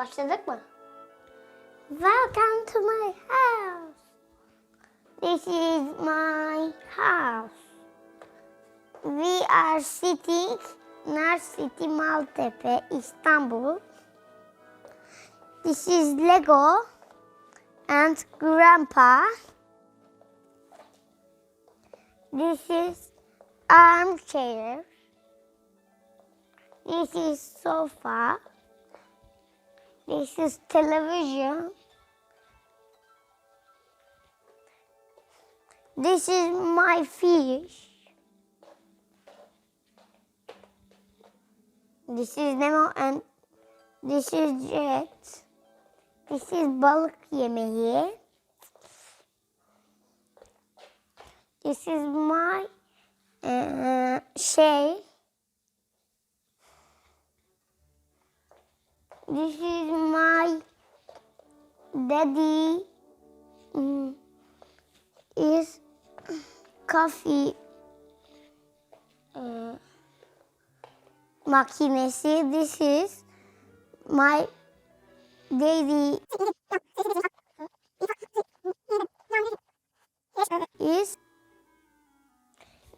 Başladık mı? Welcome to my house. This is my house. We are sitting near City Maltepe, Istanbul. This is Lego and Grandpa. This is armchair. This is sofa. This is television. This is my fish. This is Nemo and this is Jet. This is balık yemeği. This is my uh, şey. This is my daddy. mm, is coffee uh, makinesi. This is my daddy is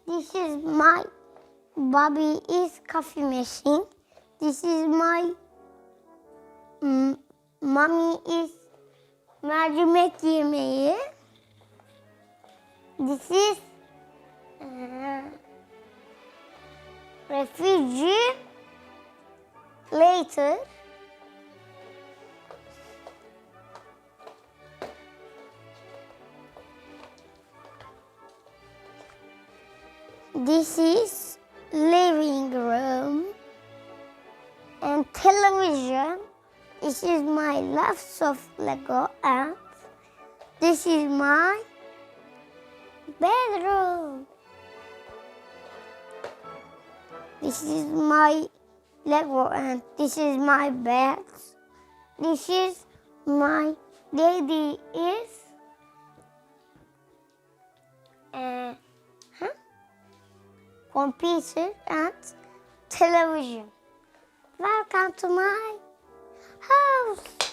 this is my Bobby is coffee machine. This is my mm, mommy is mercimek yemeği. This is uh, refugee later. This is living room and television. This is my lots of Lego and this is my bedroom. This is my Lego and this is my bed. This is my daddy is uh, huh? computer and television. Welcome to my house.